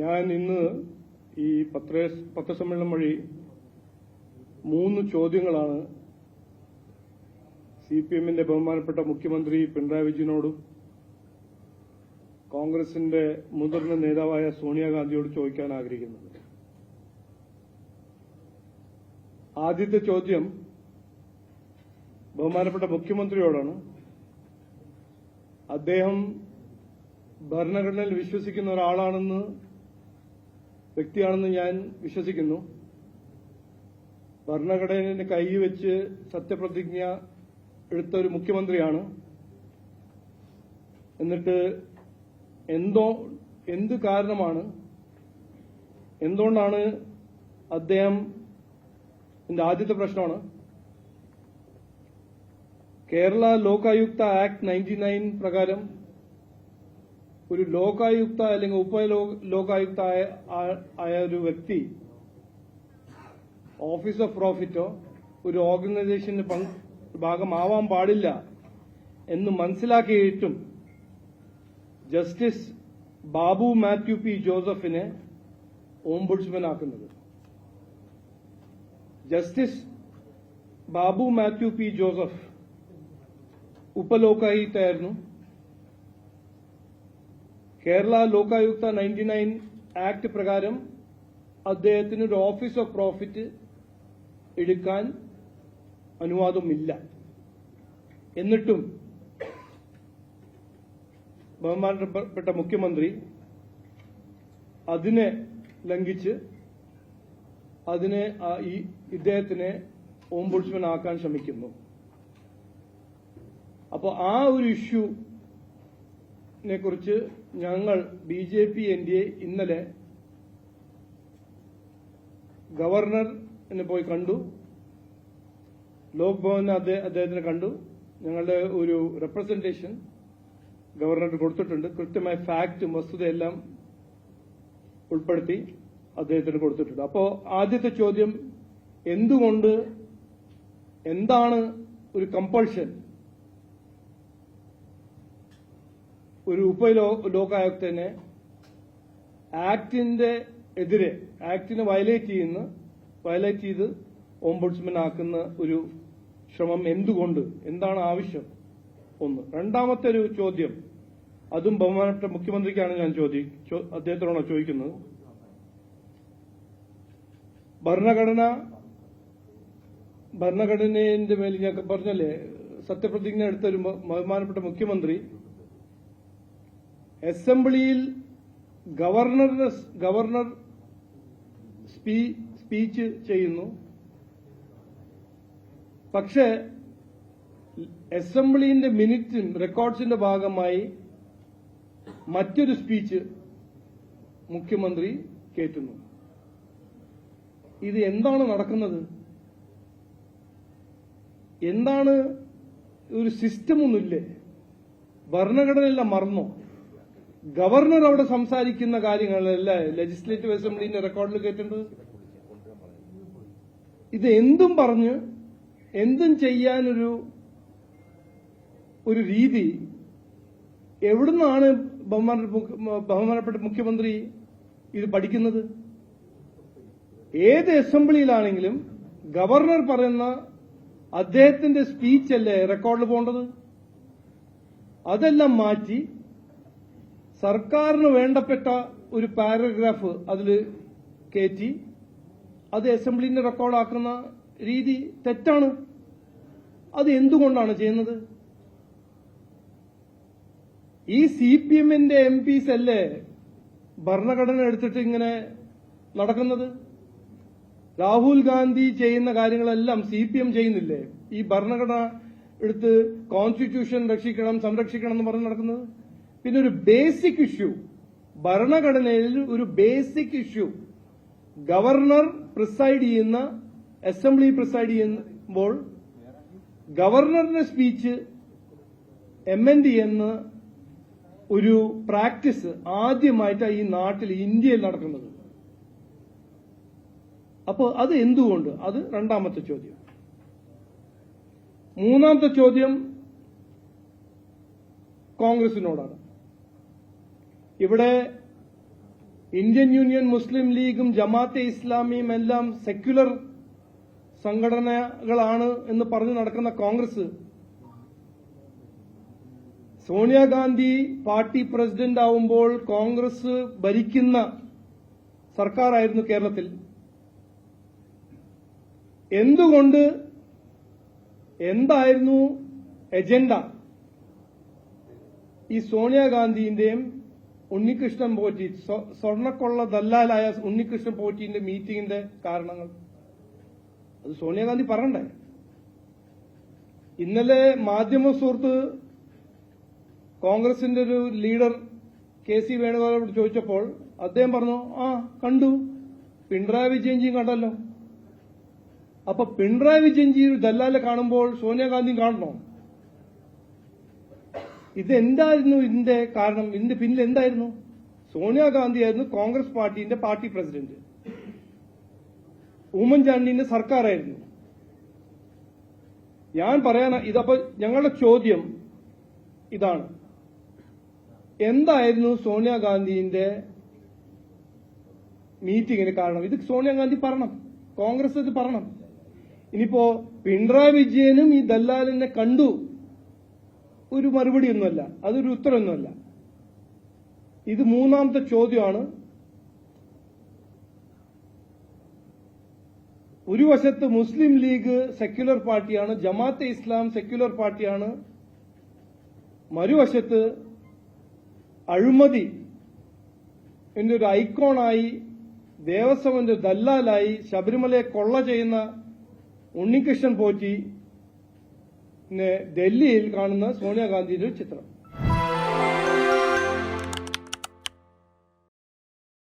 ഞാൻ ഇന്ന് ഈ പത്ര പത്രസമ്മേളനം വഴി മൂന്ന് ചോദ്യങ്ങളാണ് സി പി എമ്മിന്റെ ബഹുമാനപ്പെട്ട മുഖ്യമന്ത്രി പിണറായി വിജയനോടും കോൺഗ്രസിന്റെ മുതിർന്ന നേതാവായ സോണിയാഗാന്ധിയോട് ചോദിക്കാൻ ആഗ്രഹിക്കുന്നത്. ആദ്യത്തെ ചോദ്യം ബഹുമാനപ്പെട്ട മുഖ്യമന്ത്രിയോടാണ്. അദ്ദേഹം ഭരണഘടനയിൽ വിശ്വസിക്കുന്ന ഒരാളാണെന്ന് വ്യക്തിയാണെന്ന് ഞാൻ വിശ്വസിക്കുന്നു. ഭരണഘടനയുടെ കൈവച്ച് സത്യപ്രതിജ്ഞ എടുത്ത ഒരു മുഖ്യമന്ത്രിയാണ്. എന്നിട്ട് എന്തോ എന്ത് കാരണമാണ് എന്തുകൊണ്ടാണ് അദ്ദേഹം എന്റെ ആദ്യത്തെ പ്രശ്നമാണ്? Kerala Lokayukta act ninety nine പ്രകാരം ഒരു ലോകായുക്ത അല്ലെങ്കിൽ ഉപ ലോകായുക്ത ആയ- ഒരു വ്യക്തി ഓഫീസ് ഓഫ് പ്രോഫിറ്റോ ഒരു ഓർഗനൈസേഷന്റെ ഭാഗമാവാൻ പാടില്ല എന്ന് മനസ്സിലാക്കിയിട്ടും ജസ്റ്റിസ് ബാബു മാത്യു പി ജോസഫിനെ ഓംബുഡ്സ്മാൻ ആക്കുന്നത്. Justice Babu Mathew P Joseph ഉപലോകായുക്തായിരുന്നു Kerala Lokayukta ninety nine act പ്രകാരം അദ്ദേഹത്തിന് ഒരു ഓഫീസ് ഓഫ് പ്രോഫിറ്റ് എടുക്കാൻ അനുവാദമില്ല. എന്നിട്ടും ബഹുമാനപ്പെട്ട മുഖ്യമന്ത്രി അതിനെ ലംഘിച്ച് അതിനെ ഈ ഇദ്ദേഹത്തിനെ ഓംബുഡ്സ്മാൻ ആക്കാൻ ശ്രമിക്കുന്നു. അപ്പോൾ ആ ഒരു ഇഷ്യൂനെ കുറിച്ച് ഞങ്ങൾ B J P N D A ഇന്നലെ ഗവർണറിനെ പോയി കണ്ടു. ലോക് അദ്ദേഹ- അദ്ദേഹത്തിനെ കണ്ടു. ഞങ്ങളുടെ ഒരു റെപ്രസെന്റേഷൻ ഗവർണർ കൊടുത്തിട്ടുണ്ട്. കൃത്യമായ ഫാക്റ്റും വസ്തുതയെല്ലാം ഉൾപ്പെടുത്തി അദ്ദേഹത്തിന് കൊടുത്തിട്ടുണ്ട്. അപ്പോൾ ആദ്യത്തെ ചോദ്യം എന്തുകൊണ്ട് എന്താണ് ഒരു കമ്പൾഷൻ ഒരു ഉപ ലോകായുക്തനെ ആക്ടിന്റെ എതിരെ ആക്ടിനെ വയലേറ്റ് ചെയ്യുന്ന. വയലേറ്റ് ചെയ്ത് ഓംബുഡ്സ്മാൻ ആക്കുന്ന ഒരു ശ്രമം എന്തുകൊണ്ട്? എന്താണ് ആവശ്യം? ഒന്ന്. രണ്ടാമത്തെ ഒരു ചോദ്യം. അതും ബഹുമാനപ്പെട്ട മുഖ്യമന്ത്രിക്കാണ് ഞാൻ ചോദി അദ്ദേഹത്തിനോടാണ് ചോദിക്കുന്നത്. ഭരണഘടന ഭരണഘടനയുടെ മേൽ ഞാൻ പറഞ്ഞല്ലേ സത്യപ്രതിജ്ഞ എടുത്തൊരു ബഹുമാനപ്പെട്ട മുഖ്യമന്ത്രി അസംബ്ലിയിൽ ഗവർണർ ഗവർണർ സ്പീച്ച് ചെയ്യുന്നു. പക്ഷേ അസംബ്ലിന്റെ മിനിറ്റും റെക്കോർഡ്സിന്റെ ഭാഗമായി മറ്റൊരു സ്പീച്ച് മുഖ്യമന്ത്രി കേറ്റുന്നു. ഇത് എന്താണ് നടക്കുന്നത്? എന്താണ് ഒരു സിസ്റ്റമൊന്നുമില്ലേ? ഭരണഘടനയെല്ലാം മറന്നോ? ഗവർണർ അവിടെ സംസാരിക്കുന്ന കാര്യങ്ങളല്ല ലെജിസ്ലേറ്റീവ് അസംബ്ലിന്റെ റെക്കോർഡിൽ കേട്ടിട്ടുണ്ട്. ഇത് എന്തും പറഞ്ഞ് എന്തും ചെയ്യാനൊരു ഒരു രീതി എവിടുന്നാണ് ബഹുമാന- ബഹുമാനപ്പെട്ട മുഖ്യമന്ത്രി ഇത് പഠിക്കുന്നത്? ഏത് അസംബ്ലിയിലാണെങ്കിലും ഗവർണർ പറയുന്ന അദ്ദേഹത്തിന്റെ സ്പീച്ചല്ലേ റെക്കോർഡിൽ പോകേണ്ടത് അതെല്ലാം മാറ്റി സർക്കാരിന് വേണ്ടപ്പെട്ട ഒരു പാരഗ്രാഫ് അതിൽ കയറ്റി അത് അസംബ്ലിന്റെ റെക്കോർഡാക്കുന്ന രീതി തെറ്റാണ്. അത് എന്തുകൊണ്ടാണ് ചെയ്യുന്നത്? ഈ സി പി എമ്മിന്റെ എം പിസ് അല്ലേ ഭരണഘടന എടുത്തിട്ട് ഇങ്ങനെ നടക്കുന്നത്? രാഹുൽ ഗാന്ധി ചെയ്യുന്ന കാര്യങ്ങളെല്ലാം സി പി എം ചെയ്യുന്നില്ലേ? ഈ ഭരണഘടന എടുത്ത് കോൺസ്റ്റിറ്റ്യൂഷൻ രക്ഷിക്കണം സംരക്ഷിക്കണം എന്ന് പറഞ്ഞ് നടക്കുന്നത്? പിന്നെ ഒരു ബേസിക് ഇഷ്യൂ ഭരണഘടനയിൽ ഒരു ബേസിക് ഇഷ്യൂ ഗവർണർ പ്രിസൈഡ് ചെയ്യുന്ന അസംബ്ലി പ്രിസൈഡ് ചെയ്യുമ്പോൾ ഗവർണറിന്റെ സ്പീച്ച് എം ചെയ്യുന്ന ഒരു പ്രാക്ടീസ് ആദ്യമായിട്ടാണ് ഈ നാട്ടിൽ ഇന്ത്യയിൽ നടക്കുന്നത്. അപ്പോൾ അത് എന്തുകൊണ്ട്? അത് രണ്ടാമത്തെ ചോദ്യം. മൂന്നാമത്തെ ചോദ്യം കോൺഗ്രസിനോടാണ്. ഇവിടെ ഇന്ത്യൻ യൂണിയൻ മുസ്ലിം ലീഗും ജമാഅത്തെ ഇസ്ലാമിയും എല്ലാം സെക്യുലർ സംഘടനകളാണ് എന്ന് പറഞ്ഞു നടക്കുന്ന കോൺഗ്രസ്. സോണിയാഗാന്ധി പാർട്ടി പ്രസിഡന്റ് ആവുമ്പോൾ കോൺഗ്രസ് ഭരിക്കുന്ന സർക്കാരായിരുന്നു കേരളത്തിൽ. എന്തുകൊണ്ട് എന്തായിരുന്നു എജൻഡ ഈ സോണിയാഗാന്ധിന്റെയും ഉണ്ണികൃഷ്ണൻ പോറ്റി. സ്വ- സ്വർണക്കൊള്ള ദല്ലാലായ ഉണ്ണികൃഷ്ണൻ പോറ്റിന്റെ മീറ്റിംഗിന്റെ കാരണങ്ങൾ. അത് സോണിയാഗാന്ധി പറയണ്ടേ ഇന്നലെ മാധ്യമ സുഹൃത്ത് കോൺഗ്രസിന്റെ ഒരു ലീഡർ കെ സി വേണുഗോപാലോട് ചോദിച്ചപ്പോൾ അദ്ദേഹം പറഞ്ഞു ആ കണ്ടു. പിണറായി വിജയൻജിയും കണ്ടല്ലോ. അപ്പൊ പിണറായി വിജയൻജി ദല്ലാലെ കാണുമ്പോൾ സോണിയാഗാന്ധിയും കാണണോ? ഇത് എന്തായിരുന്നു ഇതിന്റെ കാരണം? ഇതിന്റെ പിന്നിൽ എന്തായിരുന്നു? സോണിയാഗാന്ധി ആയിരുന്നു കോൺഗ്രസ് പാർട്ടിന്റെ പാർട്ടി പ്രസിഡന്റ്. ഉമ്മൻചാണ്ടിന്റെ സർക്കാരായിരുന്നു. ഞാൻ പറയാൻ ഇതപ്പോ ഞങ്ങളുടെ ചോദ്യം ഇതാണ്. എന്തായിരുന്നു സോണിയാഗാന്ധിന്റെ മീറ്റിംഗിന് കാരണം? ഇത് സോണിയാഗാന്ധി പറയണം. കോൺഗ്രസ് ഇത് പറയണം. ഇനിയിപ്പോ പിണറായി വിജയനും ഈ ദല്ലാലിനെ കണ്ടു. ഒരു മറുപടി ഒന്നുമല്ല അതൊരു ഉത്തരമൊന്നുമല്ല. ഇത് മൂന്നാമത്തെ ചോദ്യമാണ്. ഒരു വശത്ത് മുസ്ലിം ലീഗ് സെക്യുലർ പാർട്ടിയാണ് ജമാഅത്തെ ഇസ്ലാം സെക്യുലർ പാർട്ടിയാണ്. മറുവശത്ത് അഴിമതി എന്റെ ഒരു ഐക്കോണായി ദേവസ്വമിന്റെ ദല്ലാലായി ശബരിമലയെ കൊള്ള ചെയ്യുന്ന ഉണ്ണികൃഷ്ണൻ പോറ്റി ഡൽഹിയിൽ കാണുന്ന സോണിയാഗാന്ധിയുടെ ചിത്രം.